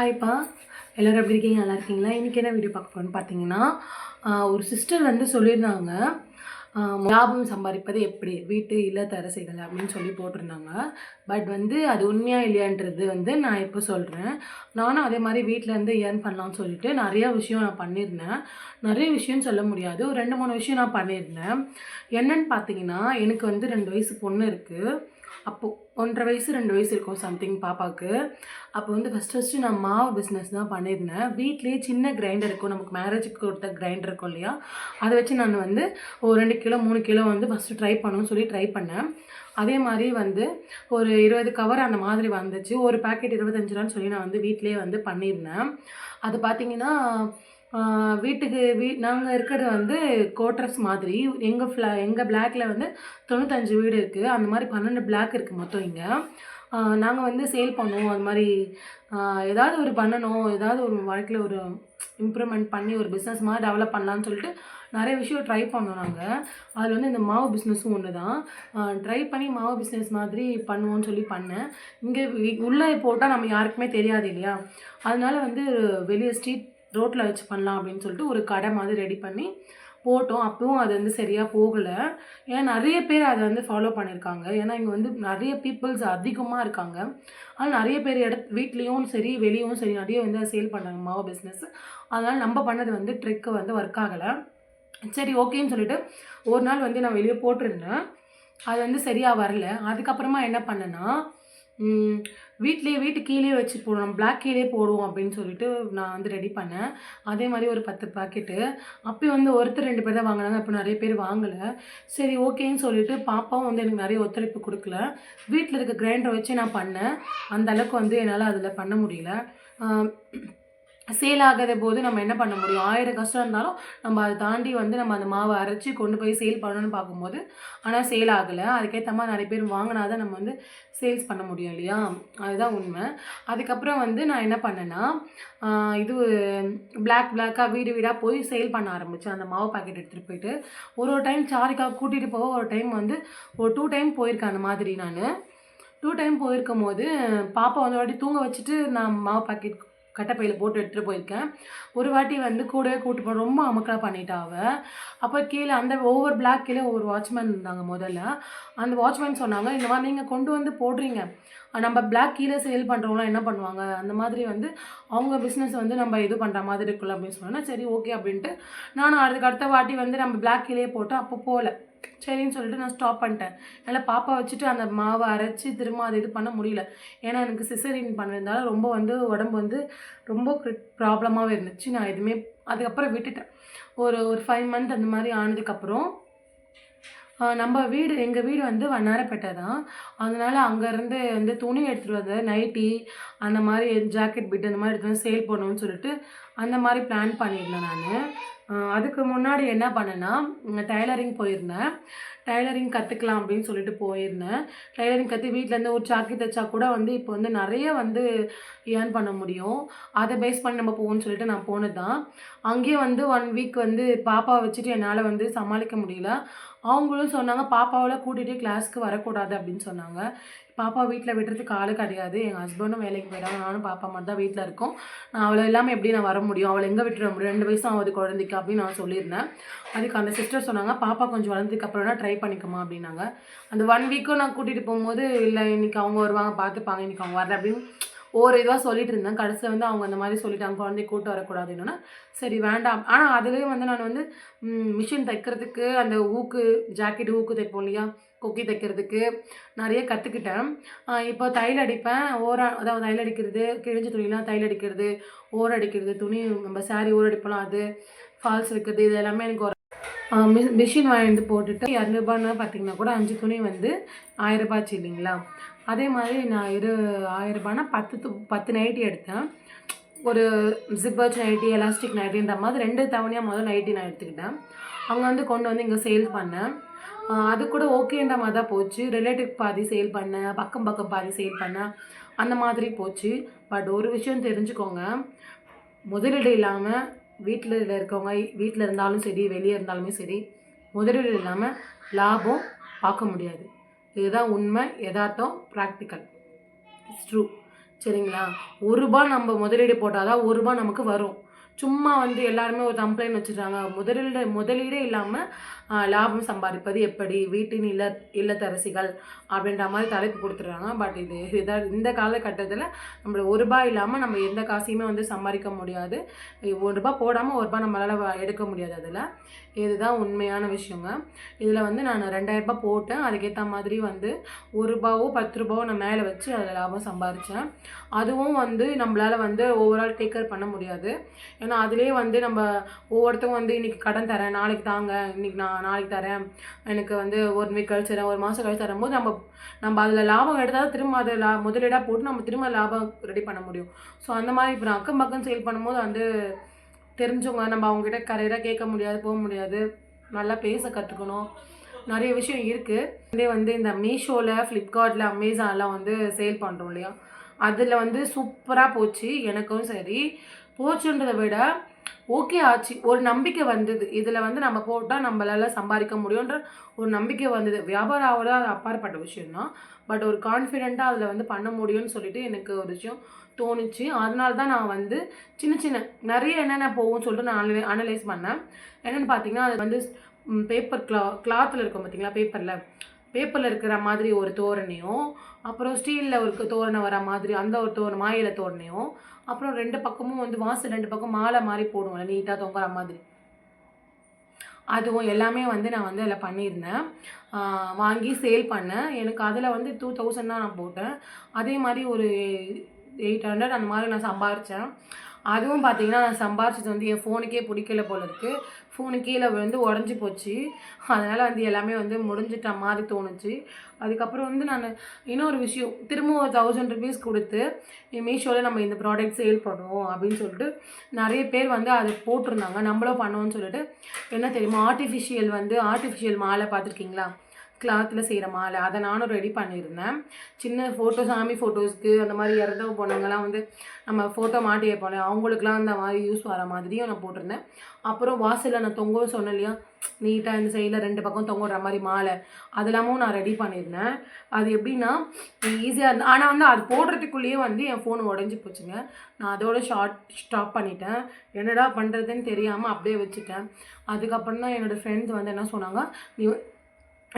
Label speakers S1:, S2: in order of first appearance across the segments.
S1: ஹாய்ப்பா எல்லோரும் எப்படி இருக்கீங்க நல்லா இருக்கீங்களா இன்றைக்கி என்ன வீடியோ பார்க்க போகிறோன்னு பார்த்தீங்கன்னா ஒரு சிஸ்டர் வந்து சொல்லியிருந்தாங்க லாபம் சம்பாதிப்பது எப்படி வீட்டு இல்லத்தரசைகள் அப்படின்னு சொல்லி போட்டிருந்தாங்க பட் வந்து அது உண்மையாக இல்லையான்றது வந்து நான் இப்போ சொல்கிறேன் நானும் அதே மாதிரி வீட்டில் இருந்து ஏர்ன் பண்ணலாம்னு சொல்லிட்டு நிறைய விஷயம் நான் பண்ணியிருந்தேன் நிறைய விஷயம் சொல்ல முடியாது ஒரு ரெண்டு மூணு விஷயம் நான் பண்ணியிருந்தேன் என்னன்னு பார்த்தீங்கன்னா எனக்கு வந்து ரெண்டு வயசு பொண்ணு இருக்குது அப்போது ஒன்றரை வயசு ரெண்டு வயசு இருக்கும் சம்திங் பாப்பாவுக்கு அப்போ வந்து ஃபஸ்ட் ஃபஸ்ட்டு நான் மாவு பிஸ்னஸ் தான் பண்ணியிருந்தேன் வீட்லேயே சின்ன கிரைண்டர் இருக்கும் நமக்கு மேரேஜுக்கு கொடுத்த கிரைண்டர் இருக்கும் இல்லையா அதை வச்சு நான் வந்து ஒரு ரெண்டு கிலோ மூணு கிலோ வந்து ஃபஸ்ட்டு ட்ரை பண்ணணும்னு சொல்லி ட்ரை பண்ணேன் அதே மாதிரி வந்து ஒரு இருபது கவர் அந்த மாதிரி வந்துச்சு ஒரு பேக்கெட் இருபத்தஞ்சு ரூபான்னு சொல்லி நான் வந்து வீட்லேயே வந்து பண்ணியிருந்தேன் அது பார்த்திங்கன்னா வீட்டுக்கு வீ நாங்கள் இருக்கிறது வந்து கோட்ரஸ் மாதிரி எங்கள் ஃப்ளா எங்கள் பிளாக்ல வந்து தொண்ணூத்தஞ்சு வீடு இருக்குது அந்த மாதிரி பன்னெண்டு பிளாக் இருக்குது மொத்தம் இங்கே நாங்கள் வந்து சேல் பண்ணுவோம் அது மாதிரி ஏதாவது ஒரு பண்ணணும் ஏதாவது ஒரு வாழ்க்கையில் ஒரு இம்ப்ரூவ்மெண்ட் பண்ணி ஒரு பிஸ்னஸ் மாதிரி டெவலப் பண்ணலான்னு சொல்லிட்டு நிறைய விஷயம் ட்ரை பண்ணோம் நாங்கள் அதில் வந்து இந்த மாவு பிஸ்னஸும் ஒன்று தான் ட்ரை பண்ணி மாவு பிஸ்னஸ் மாதிரி பண்ணுவோம்னு சொல்லி பண்ணேன் இங்கே உள்ளே போட்டால் நம்ம யாருக்குமே தெரியாது இல்லையா அதனால வந்து வெளியே ஸ்ட்ரீட் ரோட்டில் வச்சு பண்ணலாம் அப்படின்னு சொல்லிட்டு ஒரு கடை மாதிரி ரெடி பண்ணி போட்டோம் அப்பவும் அது வந்து சரியாக போகலை ஏன்னா நிறைய பேர் அதை வந்து ஃபாலோ பண்ணியிருக்காங்க ஏன்னா இங்கே வந்து நிறைய பீப்புள்ஸ் அதிகமாக இருக்காங்க ஆனால் நிறைய பேர் இட வீட்லேயும் சரி வெளியும் சரி நிறைய வந்து சேல் பண்ணுறாங்க மாவு பிஸ்னஸ் அதனால் நம்ம பண்ணது வந்து ட்ரிக்கு வந்து ஒர்க் ஆகலை சரி ஓகேன்னு சொல்லிட்டு ஒரு நாள் வந்து நான் வெளியே போட்டிருந்தேன் அது வந்து சரியாக வரல அதுக்கப்புறமா என்ன பண்ணேன்னா வீட்லேயே வீட்டு கீழே வச்சு போடுவோம் பிளாக் கீழே போடுவோம் அப்படின்னு சொல்லிட்டு நான் வந்து ரெடி பண்ணேன் அதே மாதிரி ஒரு பத்து பாக்கெட்டு அப்போயும் வந்து ஒருத்தர் ரெண்டு பேர் தான் வாங்கினாங்க அப்போ நிறைய பேர் வாங்கலை சரி ஓகேன்னு சொல்லிட்டு பாப்பாவும் வந்து எனக்கு நிறைய ஒத்துழைப்பு கொடுக்கல வீட்டில் இருக்க கிரைண்டரை வச்சு நான் பண்ணேன் அந்த அளவுக்கு வந்து என்னால் அதில் பண்ண முடியல சேல் ஆகாத போது நம்ம என்ன பண்ண முடியும் ஆயிரம் கஷ்டம் இருந்தாலும் நம்ம அதை தாண்டி வந்து நம்ம அந்த மாவை அரைச்சி கொண்டு போய் சேல் பண்ணணும்னு பார்க்கும்போது ஆனால் சேல் ஆகலை அதுக்கேற்ற மாதிரி நிறைய பேர் வாங்கினா தான் நம்ம வந்து சேல்ஸ் பண்ண முடியும் இல்லையா அதுதான் உண்மை அதுக்கப்புறம் வந்து நான் என்ன பண்ணேன்னா இது பிளாக் பிளாக்காக வீடு வீடாக போய் சேல் பண்ண ஆரம்பித்தேன் அந்த மாவு பாக்கெட் எடுத்துகிட்டு போயிட்டு ஒரு ஒரு டைம் சாரிக்காக கூட்டிகிட்டு போக ஒரு டைம் வந்து ஒரு டூ டைம் போயிருக்கேன் அந்த மாதிரி நான் டூ டைம் போயிருக்கும் போது பாப்பா வந்து வாட்டி தூங்க வச்சுட்டு நான் மாவு பாக்கெட் கட்டப்பையில் போட்டு எடுத்துகிட்டு போயிருக்கேன் ஒரு வாட்டி வந்து கூடவே கூட்டு போ ரொம்ப அமுக்கலாக பண்ணிட்டாவ அப்போ கீழே அந்த ஒவ்வொரு பிளாக் கீழே ஒவ்வொரு வாட்ச்மேன் இருந்தாங்க முதல்ல அந்த வாட்ச்மேன் சொன்னாங்க இந்த மாதிரி நீங்கள் கொண்டு வந்து போடுறீங்க நம்ம பிளாக் கீழே சேல் பண்ணுறவங்களாம் என்ன பண்ணுவாங்க அந்த மாதிரி வந்து அவங்க பிஸ்னஸ் வந்து நம்ம இது பண்ணுற மாதிரி இருக்குல்ல அப்படின்னு சொன்னோன்னா சரி ஓகே அப்படின்ட்டு நானும் அதுக்கு அடுத்த வாட்டி வந்து நம்ம பிளாக் கீழே போட்டு அப்போ போகல சரின்னு சொல்லிட்டு நான் ஸ்டாப் பண்ணிட்டேன் என்னால் பாப்பா வச்சுட்டு அந்த மாவை அரைச்சி திரும்ப அதை இது பண்ண முடியல ஏன்னா எனக்கு சிசரின் பண்ணியிருந்தாலும் ரொம்ப வந்து உடம்பு வந்து ரொம்ப ப்ராப்ளமாகவே இருந்துச்சு நான் எதுவுமே அதுக்கப்புறம் விட்டுட்டேன் ஒரு ஒரு ஃபைவ் மந்த் அந்த மாதிரி ஆனதுக்கப்புறம் நம்ம வீடு எங்கள் வீடு வந்து வண்ணாரப்பேட்டை தான் அதனால் அங்கேருந்து வந்து துணி எடுத்துகிட்டு வந்து நைட்டி அந்த மாதிரி ஜாக்கெட் பிட் அந்த மாதிரி எடுத்து வந்து சேல் போடணும்னு சொல்லிட்டு அந்த மாதிரி பிளான் பண்ணியிருந்தேன் நான் அதுக்கு முன்னாடி என்ன பண்ணேன்னா டைலரிங் போயிருந்தேன் டைலரிங் கற்றுக்கலாம் அப்படின்னு சொல்லிட்டு போயிருந்தேன் டைலரிங் கற்று வீட்டிலேருந்து ஒரு சாக்கி தைச்சா கூட வந்து இப்போ வந்து நிறைய வந்து ஏர்ன் பண்ண முடியும் அதை பேஸ் பண்ணி நம்ம போகணும்னு சொல்லிட்டு நான் போனது தான் அங்கேயே வந்து ஒன் வீக் வந்து பாப்பாவை வச்சுட்டு என்னால் வந்து சமாளிக்க முடியல அவங்களும் சொன்னாங்க பாப்பாவில் கூட்டிகிட்டு கிளாஸ்க்கு வரக்கூடாது அப்படின்னு சொன்னாங்க பாப்பா வீட்டில் விடுறதுக்கு ஆள் கிடையாது எங்கள் ஹஸ்பண்டும் வேலைக்கு போயிடாங்க நானும் பாப்பா மட்டும் தான் வீட்டில் இருக்கோம் நான் அவளை இல்லாமல் எப்படி நான் வர முடியும் அவளை எங்கே விட்டுற முடியும் ரெண்டு வயசும் ஆகுது குழந்தைக்கு அப்படின்னு நான் சொல்லியிருந்தேன் அதுக்கு அந்த சிஸ்டர் சொன்னாங்க பாப்பா கொஞ்சம் வளர்ந்ததுக்கு தான் ட்ரை பண்ணிக்கோமா அப்படின்னாங்க அந்த ஒன் வீக்கும் நான் கூட்டிகிட்டு போகும்போது இல்லை இன்றைக்கி அவங்க வருவாங்க பார்த்துப்பாங்க இன்றைக்கி அவங்க வரல அப்படின்னு ஒரு இதுவாக சொல்லிட்டு இருந்தேன் கடைசியில் வந்து அவங்க அந்த மாதிரி சொல்லிட்டாங்க குழந்தைய கூட்டு வரக்கூடாது என்னன்னா சரி வேண்டாம் ஆனால் அதுவே வந்து நான் வந்து மிஷின் தைக்கிறதுக்கு அந்த ஊக்கு ஜாக்கெட் ஊக்கு தைப்போம் இல்லையா கொக்கி தைக்கிறதுக்கு நிறைய கற்றுக்கிட்டேன் இப்போ தையல் அடிப்பேன் ஓர அதாவது தையல் அடிக்கிறது கிழிஞ்ச துணிலாம் தையல் அடிக்கிறது ஓர அடிக்கிறது துணி நம்ம சாரி ஓர அடிப்பலாம் அது ஃபால்ஸ் வைக்கிறது இது எல்லாமே எனக்கு ஒரு மிஷின் வாங்கிட்டு போட்டுட்டு இரநூறுபான்னு பார்த்தீங்கன்னா கூட அஞ்சு துணி வந்து ரூபாய் இல்லைங்களா அதே மாதிரி நான் இரு ஆயிரரூபானா பத்து பத்து நைட்டி எடுத்தேன் ஒரு ஜிப்பர்ச் நைட்டி எலாஸ்டிக் நைட்டி இந்த மாதிரி ரெண்டு தவணையாக முதல் நைட்டி நான் எடுத்துக்கிட்டேன் அவங்க வந்து கொண்டு வந்து இங்கே சேல் பண்ணேன் அது கூட ஓகேன்ற மாதிரி தான் போச்சு ரிலேட்டிவ் பாதி சேல் பண்ணேன் பக்கம் பக்கம் பாதி சேல் பண்ணேன் அந்த மாதிரி போச்சு பட் ஒரு விஷயம் தெரிஞ்சுக்கோங்க முதலீடு இல்லாமல் வீட்டில் இருக்கவங்க வீட்டில் இருந்தாலும் சரி வெளியே இருந்தாலுமே சரி முதலீடு இல்லாமல் லாபம் பார்க்க முடியாது இதுதான் உண்மை எதார்த்தம் ப்ராக்டிக்கல் இட்ஸ் ட்ரூ சரிங்களா ஒரு ரூபா நம்ம முதலீடு போட்டால் தான் ஒரு ரூபா நமக்கு வரும் சும்மா வந்து எல்லாருமே ஒரு கம்ப்ளைண்ட் வச்சுருக்காங்க முதலில் முதலீடே இல்லாமல் லாபம் சம்பாதிப்பது எப்படி வீட்டின் இல்ல இல்லத்தரசிகள் அப்படின்ற மாதிரி தலைப்பு கொடுத்துட்றாங்க பட் இது இதாக இந்த காலகட்டத்தில் நம்மள ஒரு ரூபாய் இல்லாமல் நம்ம எந்த காசையுமே வந்து சம்பாதிக்க முடியாது ஒரு ரூபாய் போடாமல் ஒரு ரூபாய் நம்மளால் எடுக்க முடியாது அதில் இதுதான் உண்மையான விஷயங்க இதில் வந்து நான் ரெண்டாயிரரூபா போட்டேன் அதுக்கேற்ற மாதிரி வந்து ஒரு ரூபாவோ பத்து ரூபாவோ நான் மேலே வச்சு அதில் லாபம் சம்பாதிச்சேன் அதுவும் வந்து நம்மளால் வந்து ஓவரால் டேக்கர் பண்ண முடியாது ஏன்னா அதுலேயே வந்து நம்ம ஒவ்வொருத்தவங்க வந்து இன்றைக்கி கடன் தரேன் நாளைக்கு தாங்க இன்றைக்கி நான் நாளைக்கு தரேன் எனக்கு வந்து ஒரு மீ கழிச்சு தரேன் ஒரு மாதம் கழிச்சு தரும்போது நம்ம நம்ம அதில் லாபம் எடுத்தால் திரும்ப அதை லா முதலீடாக போட்டு நம்ம திரும்ப லாபம் ரெடி பண்ண முடியும் ஸோ அந்த மாதிரி இப்போ நான் அக்கம் பக்கம் சேல் பண்ணும்போது வந்து தெரிஞ்சவங்க நம்ம அவங்ககிட்ட கரையராக கேட்க முடியாது போக முடியாது நல்லா பேச கற்றுக்கணும் நிறைய விஷயம் இருக்குது இதே வந்து இந்த மீஷோவில் ஃப்ளிப்கார்ட்டில் அமேசான்லாம் வந்து சேல் பண்ணுறோம் இல்லையா அதில் வந்து சூப்பராக போச்சு எனக்கும் சரி போச்சுன்றதை விட ஓகே ஆச்சு ஒரு நம்பிக்கை வந்தது இதில் வந்து நம்ம போட்டால் நம்மளால் சம்பாதிக்க முடியுன்ற ஒரு நம்பிக்கை வந்தது வியாபாரம் ஆகிறது அது அப்பாற்பட்ட விஷயந்தான் பட் ஒரு கான்ஃபிடெண்ட்டாக அதில் வந்து பண்ண முடியும்னு சொல்லிட்டு எனக்கு ஒரு விஷயம் தோணுச்சு அதனால தான் நான் வந்து சின்ன சின்ன நிறைய என்னென்ன போகும்னு சொல்லிட்டு நான் அனலை அனலைஸ் பண்ணேன் என்னென்னு பார்த்தீங்கன்னா அது வந்து பேப்பர் கிளா கிளாத்தில் இருக்கும் பார்த்தீங்களா பேப்பரில் பேப்பரில் இருக்கிற மாதிரி ஒரு தோரணையும் அப்புறம் ஸ்டீலில் ஒரு தோரணை வர மாதிரி அந்த ஒரு தோரணை மாயில தோரணையும் அப்புறம் ரெண்டு பக்கமும் வந்து வாசல் ரெண்டு பக்கம் மாலை மாதிரி போடுவோம்ல நீட்டாக தொங்குற மாதிரி அதுவும் எல்லாமே வந்து நான் வந்து அதில் பண்ணியிருந்தேன் வாங்கி சேல் பண்ணேன் எனக்கு அதில் வந்து டூ தௌசண்ட் தான் நான் போட்டேன் அதே மாதிரி ஒரு எயிட் ஹண்ட்ரட் அந்த மாதிரி நான் சம்பாரித்தேன் அதுவும் பார்த்தீங்கன்னா நான் சம்பாரிச்சது வந்து என் ஃபோனுக்கே பிடிக்கல போல இருக்குது ஃபோனு கீழே வந்து உடஞ்சி போச்சு அதனால் வந்து எல்லாமே வந்து முடிஞ்சிட்ட மாதிரி தோணுச்சு அதுக்கப்புறம் வந்து நான் இன்னொரு விஷயம் திரும்பவும் ஒரு தௌசண்ட் ருபீஸ் கொடுத்து மீஷோவில் நம்ம இந்த ப்ராடக்ட் சேல் பண்ணுவோம் அப்படின்னு சொல்லிட்டு நிறைய பேர் வந்து அதை போட்டிருந்தாங்க நம்மளும் பண்ணுவோம்னு சொல்லிட்டு என்ன தெரியுமா ஆர்டிஃபிஷியல் வந்து ஆர்டிஃபிஷியல் மாலை பார்த்துருக்கீங்களா கிளாத்தில் செய்கிற மாலை அதை நானும் ரெடி பண்ணியிருந்தேன் சின்ன ஃபோட்டோ சாமி ஃபோட்டோஸ்க்கு அந்த மாதிரி இறந்த போனவங்கலாம் வந்து நம்ம ஃபோட்டோ மாட்டி வைப்போம் அவங்களுக்குலாம் அந்த மாதிரி யூஸ் வர மாதிரியும் நான் போட்டிருந்தேன் அப்புறம் வாசலில் நான் தொங்க சொன்னேன் இல்லையா நீட்டாக இந்த சைடில் ரெண்டு பக்கம் தொங்குற மாதிரி மாலை அதெல்லாமும் நான் ரெடி பண்ணியிருந்தேன் அது எப்படின்னா ஈஸியாக இருந்தால் ஆனால் வந்து அது போடுறதுக்குள்ளேயே வந்து என் ஃபோன் உடஞ்சி போச்சுங்க நான் அதோட ஷார்ட் ஸ்டாப் பண்ணிட்டேன் என்னடா பண்ணுறதுன்னு தெரியாமல் அப்படியே வச்சுட்டேன் அதுக்கப்புறம் தான் என்னோடய ஃப்ரெண்ட்ஸ் வந்து என்ன சொன்னாங்க நீ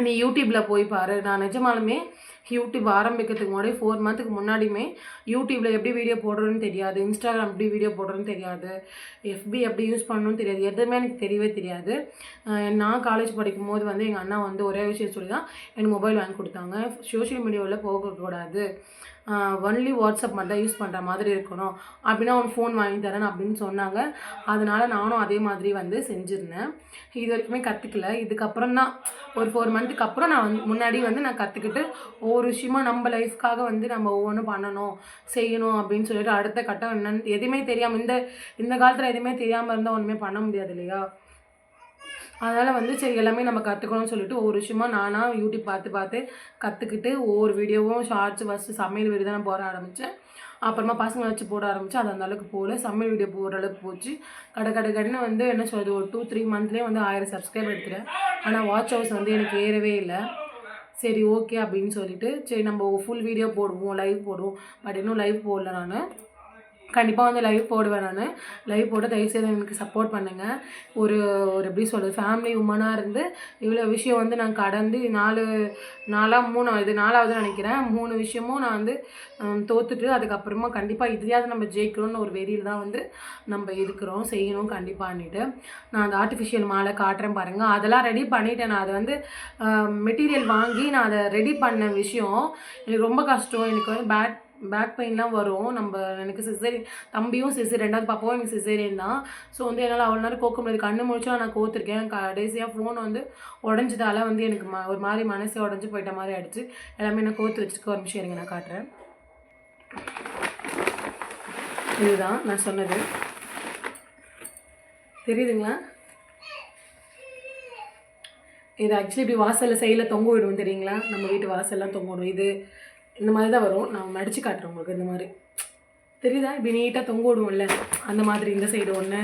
S1: நீ யூடியூப்பில் போய் பாரு நான் நிஜமாலுமே யூடியூப் ஆரம்பிக்கிறதுக்கு முன்னாடி ஃபோர் மந்த்துக்கு முன்னாடியுமே யூடியூப்பில் எப்படி வீடியோ போடுறோன்னு தெரியாது இன்ஸ்டாகிராம் எப்படி வீடியோ போடுறோன்னு தெரியாது எஃபி எப்படி யூஸ் பண்ணணும்னு தெரியாது எதுவுமே எனக்கு தெரியவே தெரியாது நான் காலேஜ் படிக்கும் போது வந்து எங்கள் அண்ணா வந்து ஒரே விஷயம் சொல்லி தான் எனக்கு மொபைல் வாங்கி கொடுத்தாங்க சோஷியல் மீடியாவில் போகக்கூடாது ஒன்லி வாட்ஸ்அப் மட்டும் யூஸ் பண்ணுற மாதிரி இருக்கணும் அப்படின்னா அவன் ஃபோன் வாங்கி தரேன் அப்படின்னு சொன்னாங்க அதனால் நானும் அதே மாதிரி வந்து செஞ்சுருந்தேன் இது வரைக்குமே கற்றுக்கல இதுக்கப்புறம் தான் ஒரு ஃபோர் மந்த்துக்கு அப்புறம் நான் வந்து முன்னாடி வந்து நான் கற்றுக்கிட்டு ஒவ்வொரு விஷயமா நம்ம லைஃப்க்காக வந்து நம்ம ஒவ்வொன்றும் பண்ணணும் செய்யணும் அப்படின்னு சொல்லிட்டு அடுத்த கட்டம் என்னன்னு எதுவுமே தெரியாமல் இந்த இந்த காலத்தில் எதுவுமே தெரியாமல் இருந்தால் ஒன்றுமே பண்ண முடியாது இல்லையா அதனால் வந்து சரி எல்லாமே நம்ம கற்றுக்கணும்னு சொல்லிட்டு ஒவ்வொரு விஷயமா நானாக யூடியூப் பார்த்து பார்த்து கற்றுக்கிட்டு ஒவ்வொரு வீடியோவும் ஷார்ட்ஸ் ஃபஸ்ட்டு சமையல் வீடு தான் போட ஆரம்பித்தேன் அப்புறமா பசங்களை வச்சு போட ஆரம்பித்தேன் அது அந்த அளவுக்கு போகல சமையல் வீடியோ போடுற அளவுக்கு போச்சு கடை கடை கடனை வந்து என்ன சொல்கிறது ஒரு டூ த்ரீ மந்த்லேயே வந்து ஆயிரம் சப்ஸ்கிரைப் எடுத்துகிறேன் ஆனால் வாட்ச் ஹவுஸ் வந்து எனக்கு ஏறவே இல்லை சரி ஓகே அப்படின்னு சொல்லிட்டு சரி நம்ம ஃபுல் வீடியோ போடுவோம் லைவ் போடுவோம் பட் இன்னும் லைவ் போடல நான் கண்டிப்பாக வந்து லைவ் போடுவேன் நான் லைவ் போட்டு தயவுசெய்து எனக்கு சப்போர்ட் பண்ணுங்கள் ஒரு ஒரு எப்படி சொல்கிறது ஃபேமிலி உமனாக இருந்து இவ்வளோ விஷயம் வந்து நான் கடந்து நாலு நாலாம் மூணு இது நாலாவது நினைக்கிறேன் மூணு விஷயமும் நான் வந்து தோத்துட்டு அதுக்கப்புறமா கண்டிப்பாக இதுலையாவது நம்ம ஜெயிக்கணும்னு ஒரு வெறியில் தான் வந்து நம்ம இருக்கிறோம் செய்யணும் கண்டிப்பாகன்னுட்டு நான் அந்த ஆர்டிஃபிஷியல் மாலை காட்டுறேன் பாருங்கள் அதெல்லாம் ரெடி பண்ணிவிட்டேன் நான் அதை வந்து மெட்டீரியல் வாங்கி நான் அதை ரெடி பண்ண விஷயம் எனக்கு ரொம்ப கஷ்டம் எனக்கு வந்து பேட் பேக் பெயின்லாம் வரும் நம்ம எனக்கு சிசரி தம்பியும் சிசரி ரெண்டாவது பாப்பாவும் எனக்கு சிசேரியன் தான் ஸோ வந்து என்னால் அவ்வளோ நேரம் கோக்க முடியாது கண்ணு முடிச்சா நான் கோத்துருக்கேன் கடைசியாக ஃபோன் வந்து உடஞ்சதால வந்து எனக்கு ம ஒரு மாதிரி மனசு உடஞ்சி போயிட்ட மாதிரி ஆகிடுச்சு எல்லாமே நான் கோத்து வச்சுருக்க ஒரு நிமிஷம் இருங்க நான் காட்டுறேன் இதுதான் நான் சொன்னது தெரியுதுங்களா இது ஆக்சுவலி இப்படி வாசலில் சைடில் தொங்க விடுவோம் தெரியுங்களா நம்ம வீட்டு வாசல்லாம் தொங்க விடுவோம் இது இந்த மாதிரி தான் வரும் நான் மடித்து காட்டுறேன் உங்களுக்கு இந்த மாதிரி தெரியுதா இப்படி நீட்டாக தொங்க விடுவோம்ல அந்த மாதிரி இந்த சைடு ஒன்று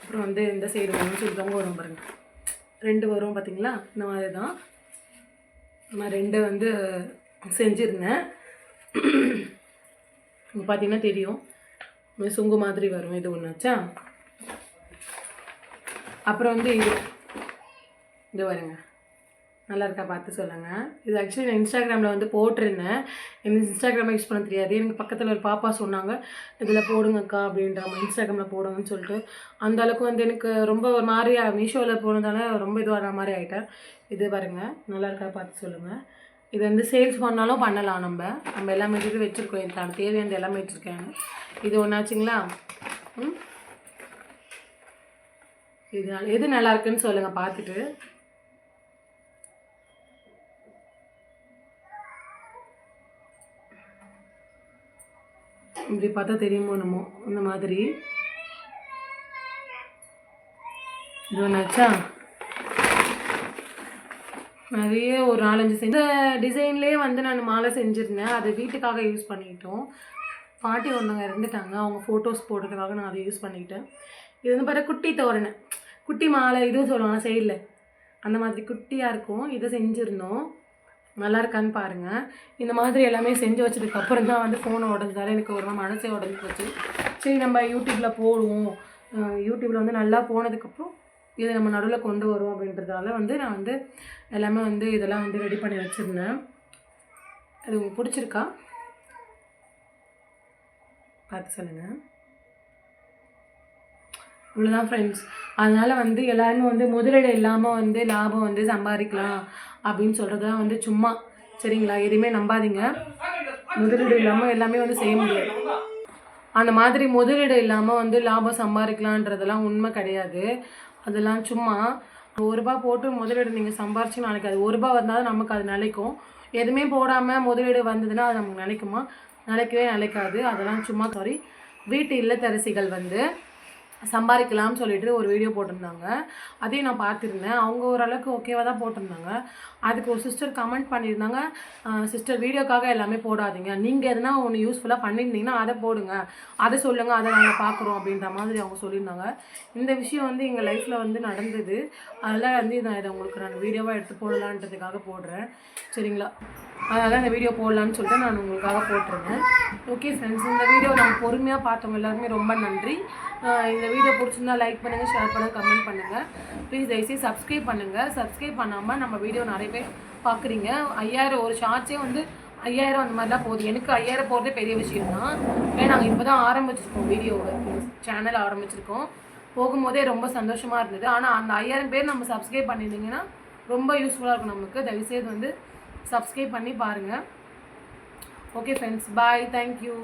S1: அப்புறம் வந்து இந்த சைடு ஒன்று சொல்லி தொங்க வரும் பாருங்கள் ரெண்டு வரும் பார்த்திங்களா இந்த மாதிரி தான் நான் ரெண்டு வந்து செஞ்சுருந்தேன் பார்த்திங்கன்னா தெரியும் சுங்கு மாதிரி வரும் இது ஒன்றாச்சா அப்புறம் வந்து இது இது வருங்க நல்லா இருக்கா பார்த்து சொல்லுங்கள் இது ஆக்சுவலி நான் இன்ஸ்டாகிராமில் வந்து போட்டிருந்தேன் எனக்கு இன்ஸ்டாகிராமில் யூஸ் பண்ண தெரியாது எனக்கு பக்கத்தில் ஒரு பாப்பா சொன்னாங்க இதில் போடுங்கக்கா அப்படின்ற மாதிரி இன்ஸ்டாகிராமில் போடுங்கன்னு சொல்லிட்டு அந்த அளவுக்கு வந்து எனக்கு ரொம்ப ஒரு மாதிரியாக மீஷோவில் போனதால ரொம்ப இதுவாக மாதிரி ஆகிட்டேன் இது பாருங்கள் நல்லா இருக்கா பார்த்து சொல்லுங்கள் இது வந்து சேல்ஸ் பண்ணாலும் பண்ணலாம் நம்ம நம்ம எல்லாமே இது வச்சுருக்கோம் எனக்கு தேவையானது எல்லாமே வச்சுருக்கேன் இது ஒன்றாச்சுங்களா ம் இது எது நல்லா இருக்குன்னு சொல்லுங்கள் பார்த்துட்டு இப்படி பார்த்தா தெரியுமோ என்னமோ இந்த மாதிரி இது ஒன்றாச்சா நிறைய ஒரு நாலஞ்சு செஞ்ச இந்த டிசைன்லேயே வந்து நான் மாலை செஞ்சுருந்தேன் அதை வீட்டுக்காக யூஸ் பண்ணிக்கிட்டோம் பாட்டி ஒருத்தவங்க இருந்துட்டாங்க அவங்க ஃபோட்டோஸ் போடுறதுக்காக நான் அதை யூஸ் பண்ணிக்கிட்டேன் இது வந்து பார்த்தா குட்டி தோரணை குட்டி மாலை இதுவும் சொல்லுவாங்க சைடில் அந்த மாதிரி குட்டியாக இருக்கும் இதை செஞ்சுருந்தோம் நல்லா இருக்கான்னு பாருங்கள் இந்த மாதிரி எல்லாமே செஞ்சு வச்சதுக்கப்புறம் தான் வந்து ஃபோனை உடஞ்சதால எனக்கு ஒரு நாள் மனசே உடஞ்சி போச்சு சரி நம்ம யூடியூப்பில் போடுவோம் யூடியூப்பில் வந்து நல்லா போனதுக்கப்புறம் இதை நம்ம நடுவில் கொண்டு வருவோம் அப்படின்றதால வந்து நான் வந்து எல்லாமே வந்து இதெல்லாம் வந்து ரெடி பண்ணி வச்சுருந்தேன் அது உங்களுக்கு பிடிச்சிருக்கா பார்த்து சொல்லுங்கள் இவ்வளோதான் ஃப்ரெண்ட்ஸ் அதனால் வந்து எல்லாருமே வந்து முதலீடு இல்லாமல் வந்து லாபம் வந்து சம்பாதிக்கலாம் அப்படின்னு தான் வந்து சும்மா சரிங்களா எதுவுமே நம்பாதீங்க முதலீடு இல்லாமல் எல்லாமே வந்து செய்ய முடியாது அந்த மாதிரி முதலீடு இல்லாமல் வந்து லாபம் சம்பாதிக்கலான்றதெல்லாம் உண்மை கிடையாது அதெல்லாம் சும்மா ஒரு ரூபா போட்டு முதலீடு நீங்கள் சம்பாரிச்சு நாளைக்கு அது ஒரு ரூபா தான் நமக்கு அது நிலைக்கும் எதுவுமே போடாமல் முதலீடு வந்ததுன்னா அது நமக்கு நினைக்குமா நினைக்கவே நினைக்காது அதெல்லாம் சும்மா சாரி வீட்டு இல்லத்தரசிகள் வந்து சம்பாதிக்கலாம்னு சொல்லிட்டு ஒரு வீடியோ போட்டிருந்தாங்க அதையும் நான் பார்த்துருந்தேன் அவங்க ஓரளவுக்கு ஓகேவாக தான் போட்டிருந்தாங்க அதுக்கு ஒரு சிஸ்டர் கமெண்ட் பண்ணியிருந்தாங்க சிஸ்டர் வீடியோக்காக எல்லாமே போடாதீங்க நீங்கள் எதுனா ஒன்று யூஸ்ஃபுல்லாக பண்ணியிருந்தீங்கன்னா அதை போடுங்க அதை சொல்லுங்கள் அதை நாங்கள் பார்க்குறோம் அப்படின்ற மாதிரி அவங்க சொல்லியிருந்தாங்க இந்த விஷயம் வந்து எங்கள் லைஃப்பில் வந்து நடந்தது அதெல்லாம் வந்து நான் இதை உங்களுக்கு நான் வீடியோவாக எடுத்து போடலான்றதுக்காக போடுறேன் சரிங்களா அதனால் இந்த வீடியோ போடலான்னு சொல்லிட்டு நான் உங்களுக்காக போட்டிருந்தேன் ஓகே ஃப்ரெண்ட்ஸ் இந்த வீடியோ நம்ம பொறுமையாக பார்த்தவங்க எல்லாருமே ரொம்ப நன்றி இந்த வீடியோ பிடிச்சிருந்தா லைக் பண்ணுங்கள் ஷேர் பண்ணுங்கள் கமெண்ட் பண்ணுங்கள் ப்ளீஸ் தயவுசெய்து சப்ஸ்கிரைப் பண்ணுங்கள் சப்ஸ்கிரைப் பண்ணாமல் நம்ம வீடியோ நிறைய பேர் பார்க்குறீங்க ஐயாயிரம் ஒரு ஷார்ட்ஸே வந்து ஐயாயிரம் அந்த மாதிரிலாம் போகுது எனக்கு ஐயாயிரம் போகிறதே பெரிய விஷயம் தான் ஏன்னா நாங்கள் இப்போ தான் ஆரம்பிச்சிருக்கோம் வீடியோவை சேனல் ஆரம்பிச்சிருக்கோம் போகும்போதே ரொம்ப சந்தோஷமாக இருந்தது ஆனால் அந்த ஐயாயிரம் பேர் நம்ம சப்ஸ்கிரைப் பண்ணியிருந்தீங்கன்னா ரொம்ப யூஸ்ஃபுல்லாக இருக்கும் நமக்கு தயவுசெய்து வந்து சப்ஸ்கிரைப் பண்ணி பாருங்கள் ஓகே ஃப்ரெண்ட்ஸ் பாய் தேங்க்யூ